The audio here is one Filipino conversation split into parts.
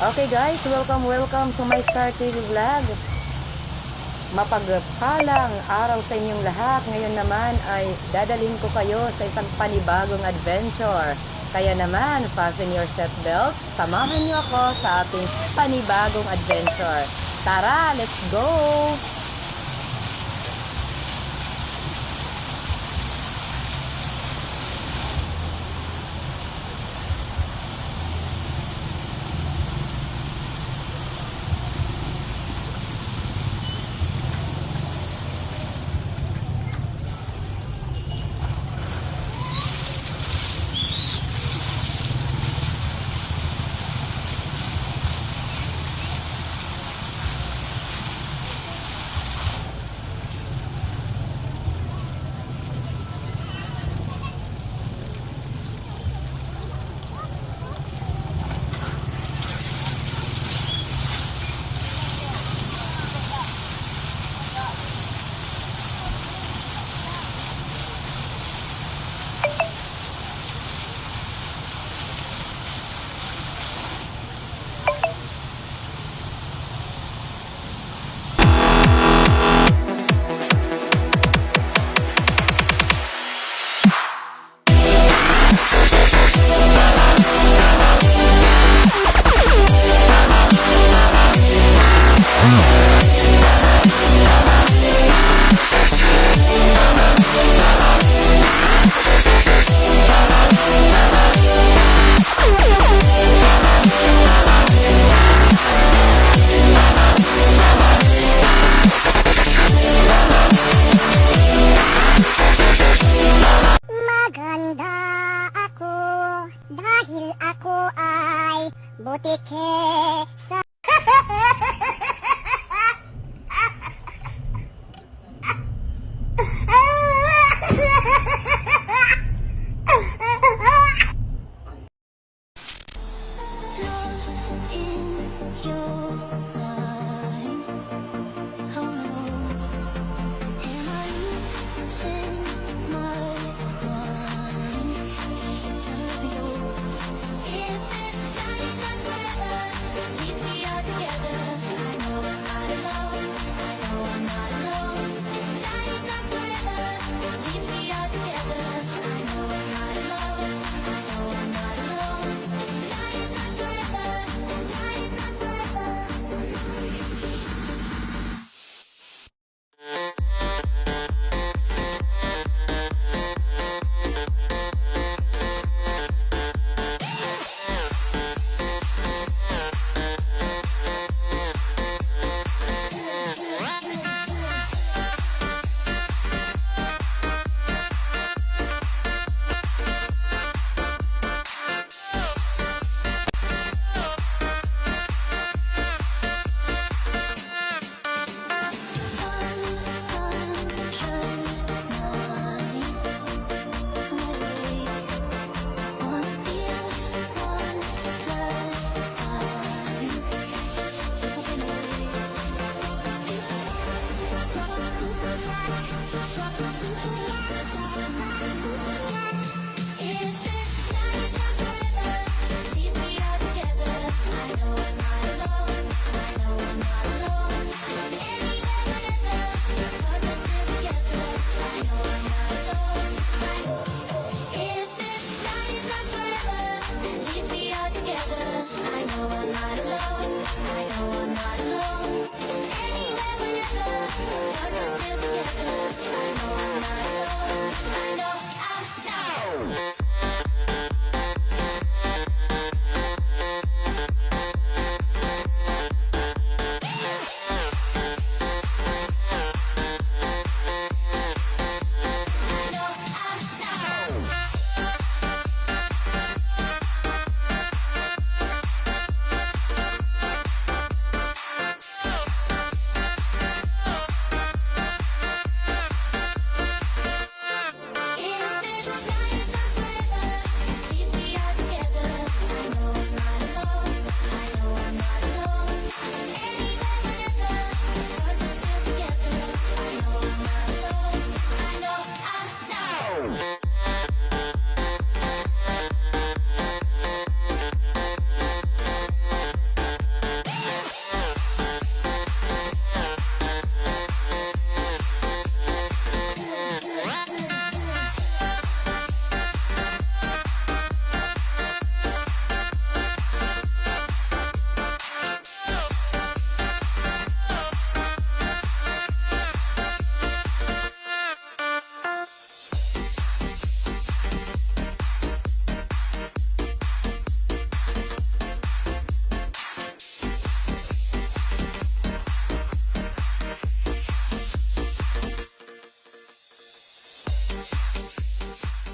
Okay guys, welcome, welcome to my Star TV vlog. Mapagpalang araw sa inyong lahat. Ngayon naman ay dadalhin ko kayo sa isang panibagong adventure. Kaya naman, fasten your seatbelt. Samahan niyo ako sa ating panibagong adventure. Tara, let's go!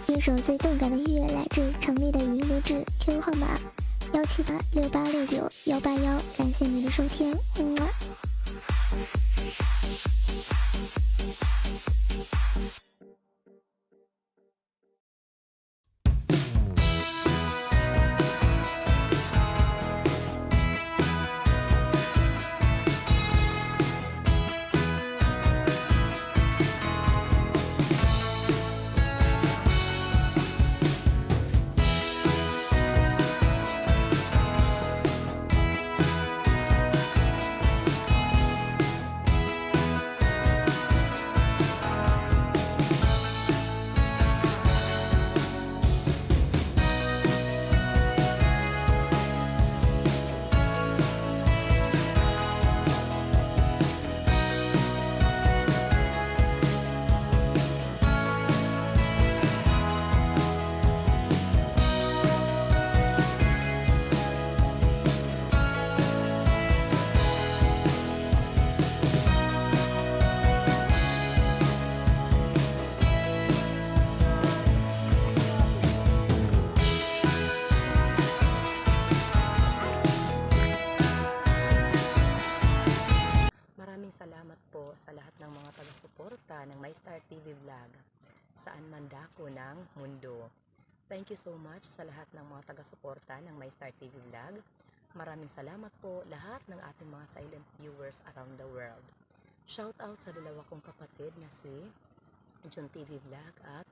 一首最动感的音乐来自成立的云录制，QQ 号码幺七八六八六九幺八幺，感谢你的收听，嗯 ng My Star TV Vlog saan man dako ng mundo. Thank you so much sa lahat ng mga taga-suporta ng My Star TV Vlog. Maraming salamat po lahat ng ating mga silent viewers around the world. Shout out sa dalawa kong kapatid na si John TV Vlog at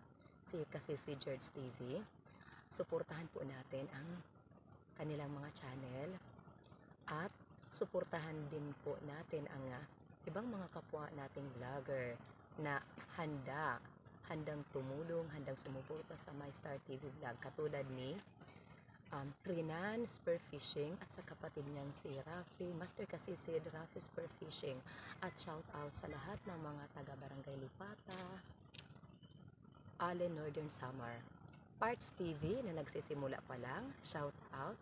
si kasi si George TV. Suportahan po natin ang kanilang mga channel at suportahan din po natin ang ah, ibang mga kapwa nating vlogger na handa, handang tumulong, handang sumuporta sa My Star TV Vlog katulad ni um, Trinan Spearfishing at sa kapatid niyang si Rafi, Master Kasisid Rafi Spearfishing at shout out sa lahat ng mga taga Barangay Lipata, Allen Northern Summer. Parts TV na nagsisimula pa lang, shout out.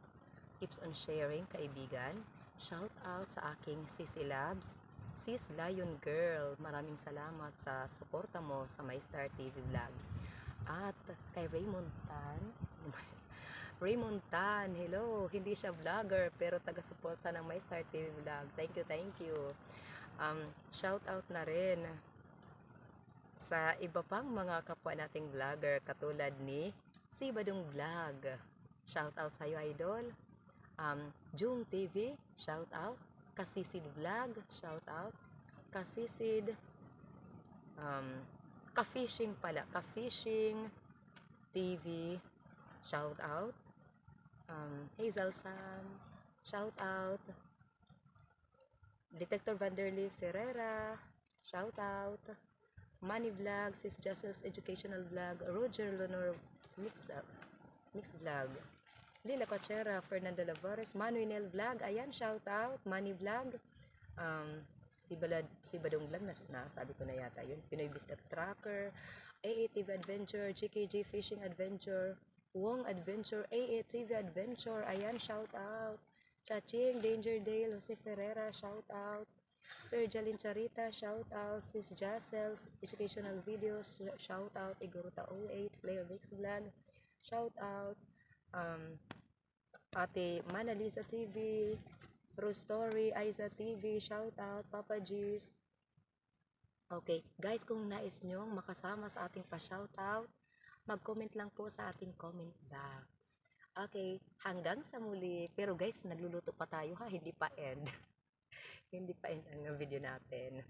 Keeps on sharing, kaibigan. Shout out sa aking Sisi Labs, Sis Lion Girl. Maraming salamat sa suporta mo sa My Star TV Vlog. At kay Raymond Tan, Raymond Tan, hello. Hindi siya vlogger pero taga-suporta ng My Star TV Vlog. Thank you, thank you. Um, shout out na rin sa iba pang mga kapwa nating vlogger katulad ni si Badong Vlog. Shout out sa iyo, idol. Um, Jung TV, shout out. Kasisid Vlog, shout out. Kasisid um, Ka-fishing pala, Ka-fishing TV, shout out. Um, Hazel Sam, shout out. Detector Vanderlei Ferreira, shout out. Money Vlog, Sis Justice Educational Vlog, Roger Lenore Mix Up, Mix Vlog. Lila Cochera, Fernando Lavares, Manuel Vlog, ayan, shout out, Money Vlog. Um, si Balad, si Badong Vlog, na, nasabi ko na yata yun. Pinoy Business Tracker, AATV Adventure, GKG Fishing Adventure, Wong Adventure, AATV Adventure, ayan, shout out. Chaching, Danger Dale, Jose Ferreira, shout out. Sir Jalin Charita, shout out. Sis Jassels, Educational Videos, shout out. Iguruta 08, Flair Mix Vlog, shout out. Um, Ate Manalisa TV, Rose Story, Aiza TV, shout out. Papa G's. Okay, guys, kung nais nyong makasama sa ating pa-shoutout, mag-comment lang po sa ating comment box. Okay, hanggang sa muli. Pero guys, nagluluto pa tayo ha, hindi pa end. hindi pa end ang video natin.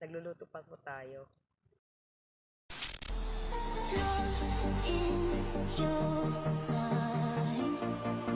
Nagluluto pa po tayo. in your mind. Thank you.